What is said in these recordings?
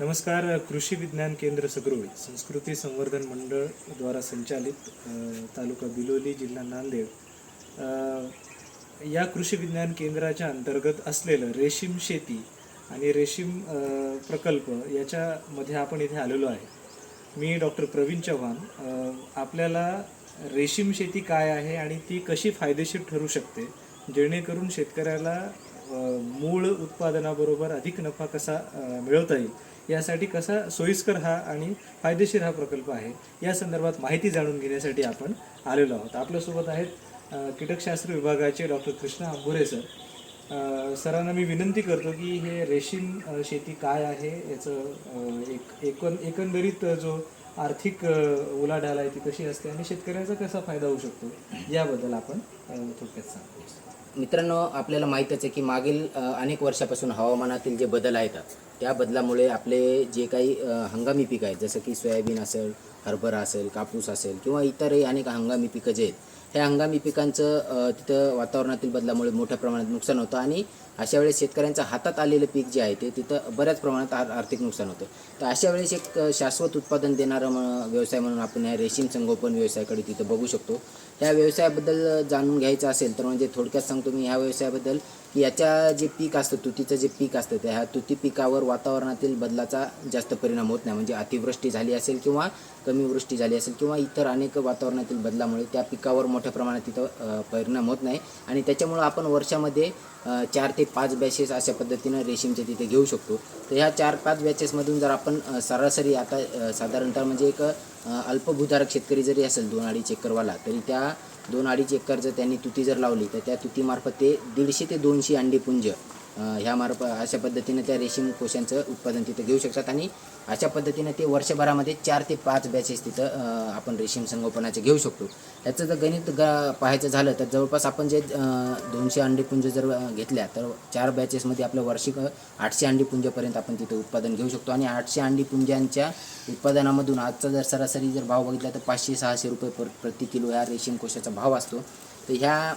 नमस्कार कृषी विज्ञान केंद्र सगरोळी संस्कृती संवर्धन मंडळ द्वारा संचालित तालुका बिलोली जिल्हा नांदेड. या कृषी विज्ञान केंद्राच्या अंतर्गत असलेलं रेशीम शेती आणि रेशीम प्रकल्प याच्यामध्ये आपण इथे आलेलो आहे. मी डॉक्टर प्रवीण चव्हाण आपल्याला रेशीम शेती काय आहे आणि ती कशी फायदेशीर ठरू शकते जेणेकरून शेतकऱ्याला मूळ उत्पादनाबरोबर अधिक नफा कसा मिळवता येईल यासाठी कसा सोयीस्कर हा आणि फायदेशीर हा प्रकल्प आहे या संदर्भात माहिती जाणून घेण्यासाठी आपण आलेलो आहोत. आपल्यासोबत आहेत कीटकशास्त्र विभागाचे डॉक्टर कृष्णा आंबोरे सर. सरांना मी विनंती करतो की हे रेशीम शेती काय आहे याचं एक एकन एकंदरीत जो आर्थिक उलाढाल आहे ती कशी असते आणि शेतकऱ्याचा कसा फायदा होऊ शकतो याबद्दल आपण थोडक्यात सांगतो मित्रांनो आपल्याला माहीतच आहे की मागील अनेक वर्षापासून हवामानातील जे बदल आहेत त्या बदलामुळे आपले जे काही हंगामी पिकं आहेत जसं की सोयाबीन असेल हरभरा असेल कापूस असेल किंवा इतरही अनेक हंगामी पिकं जे आहेत ह्या हंगामी पिकांचं तिथं वातावरणातील बदलामुळे मोठ्या प्रमाणात नुकसान होतं आणि अशा वेळेस शेतकऱ्यांच्या हातात आलेलं पीक जे आहे ते तिथं बऱ्याच प्रमाणात आर आर्थिक नुकसान होतं. तर अशा वेळेस एक शाश्वत उत्पादन देणारा म- व्यवसाय म्हणून आपण ह्या रेशीम संगोपन व्यवसायाकडे तिथं बघू शकतो. ह्या व्यवसायाबद्दल जाणून घ्यायचं असेल तर म्हणजे थोडक्यात सांगतो मी ह्या व्यवसायाबद्दल की याच्या जे पीक असतं तुतीचं जे पीक असतं त्या ह्या तुती पिकावर वातावरणातील बदलाचा जास्त परिणाम होत नाही. म्हणजे अतिवृष्टी झाली असेल किंवा कमी वृष्टी झाली असेल किंवा इतर अनेक वातावरणातील बदलामुळे त्या पिकावर मोठ्या प्रमाणात तिथं परिणाम होत नाही. आणि त्याच्यामुळं आपण वर्षामध्ये चार ते पाच बॅचेस अशा पद्धतीनं रेशीमचे तिथे घेऊ शकतो. तर ह्या चार पाच बॅचेसमधून जर आपण सरासरी आता साधारणतः म्हणजे एक अल्पभूधारक शेतकरी जरी असेल दोन अडीच एकरवाला तरी त्या दोन अडीच एकर जर त्यांनी तुती जर लावली तर त्या तुतीमार्फत ते दीडशे ते दोनशे अंडीपुंज ह्या मार्फ अशा पद्धतीनं त्या रेशीम कोशांचं उत्पादन तिथं घेऊ शकतात आणि अशा पद्धतीनं ते वर्षभरामध्ये चार ते पाच बॅचेस तिथं आपण रेशीम संगोपनाचे घेऊ शकतो. त्याचं जर गणित ग पाहायचं झालं तर जवळपास आपण जे दोनशे अंडीपुंज जर घेतल्या तर चार बॅचेसमध्ये आपलं वार्षिक आठशे अंडीपुंजपर्यंत आपण तिथं उत्पादन घेऊ शकतो आणि आठशे अंडीपुंजांच्या उत्पादनामधून आजचा जर सरासरी जर भाव बघितला तर पाचशे सहाशे रुपये पर प्रति किलो ह्या रेशीम कोशाचा भाव असतो. तर ह्या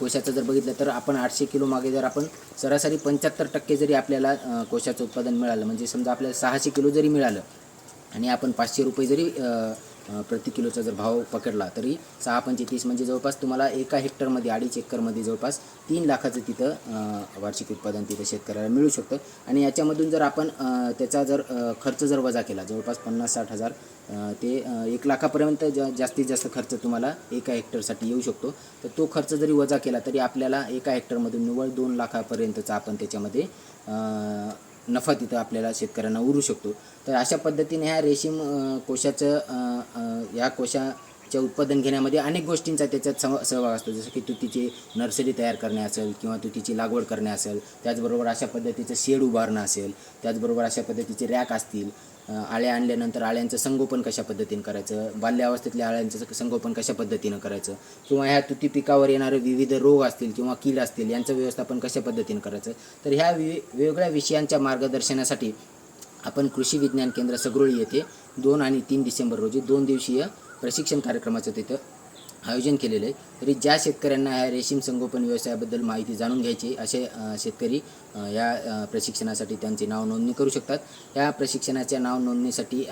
कोशाचं जर बघितलं तर आपण आठशे किलो मागे जर आपण सरासरी पंच्याहत्तर टक्के जरी आपल्याला कोशाचं उत्पादन मिळालं म्हणजे समजा आपल्याला सहाशे किलो जरी मिळालं आणि आपण पाचशे रुपये जरी प्रति किलोचा जर भाव पकडला तरी सहा पंचे तीस म्हणजे जवळपास तुम्हाला एका हेक्टरमध्ये अडीच एकरमध्ये जवळपास तीन लाखाचं तिथं वार्षिक उत्पादन तिथं शेतकऱ्याला मिळू शकतं. आणि याच्यामधून जर आपण त्याचा जर खर्च जर वजा केला जवळपास पन्नास साठ हजार ते एक लाखापर्यंत जा जास्तीत जास्त खर्च तुम्हाला एका हेक्टरसाठी येऊ शकतो. तर तो खर्च जरी वजा केला तरी आपल्याला एका हेक्टरमधून निव्वळ दोन लाखापर्यंतचा आपण त्याच्यामध्ये नफा तिथं आपल्याला शेतकऱ्यांना उरू शकतो. तर अशा पद्धतीने ह्या रेशीम कोशाचं ह्या कोशाचं या उत्पादन घेण्यामध्ये अनेक गोष्टींचा त्याच्यात सह सहभाग असतो. जसं की तुतीची नर्सरी तयार करणे असेल किंवा तुतीची लागवड करणे असेल त्याचबरोबर अशा पद्धतीचं शेड उभारणं असेल त्याचबरोबर अशा पद्धतीचे रॅक असतील आळ्या आणल्यानंतर आळ्यांचं संगोपन कशा पद्धतीनं करायचं? बाल्यावस्थेतल्या आळ्यांचं संगोपन कशा पद्धतीनं करायचं? किंवा ह्या तुती पिकावर येणारे विविध रोग असतील किंवा कीड असतील यांचं व्यवस्थापन कशा पद्धतीनं करायचं? तर ह्या वि वेगवेगळ्या विषयांच्या मार्गदर्शनासाठी आपण कृषी विज्ञान केंद्र सगरोळी येथे दोन आणि तीन डिसेंबर रोजी दोन दिवसीय प्रशिक्षण कार्यक्रमाचं तिथं आयोजन केलेलं आहे. तरी ज्या शेतकऱ्यांना ह्या रेशीम संगोपन व्यवसायाबद्दल माहिती जाणून घ्यायची असे शेतकरी या प्रशिक्षणासाठी त्यांची नाव नोंदणी करू शकतात. या प्रशिक्षणाच्या नाव नोंदणीसाठी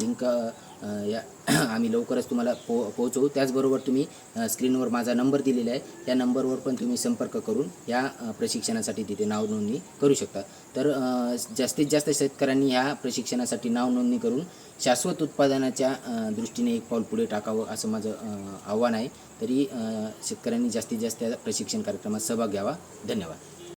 लिंक या आम्ही लवकरच तुम्हाला पो पोहोचवू. त्याचबरोबर तुम्ही स्क्रीनवर माझा नंबर दिलेला आहे. त्या नंबरवर पण तुम्ही संपर्क करून या प्रशिक्षणासाठी तिथे नाव नोंदणी करू शकता. तर जास्तीत जास्त शेतकऱ्यांनी ह्या प्रशिक्षणासाठी नाव नोंदणी करून शाश्वत उत्पादनाच्या दृष्टीने एक पाऊल पुढे टाकावं असं माझं आव्हान आहे. तरी शेतकऱ्यांनी जास्तीत जास्त या प्रशिक्षण कार्यक्रमात सहभाग घ्यावा. धन्यवाद.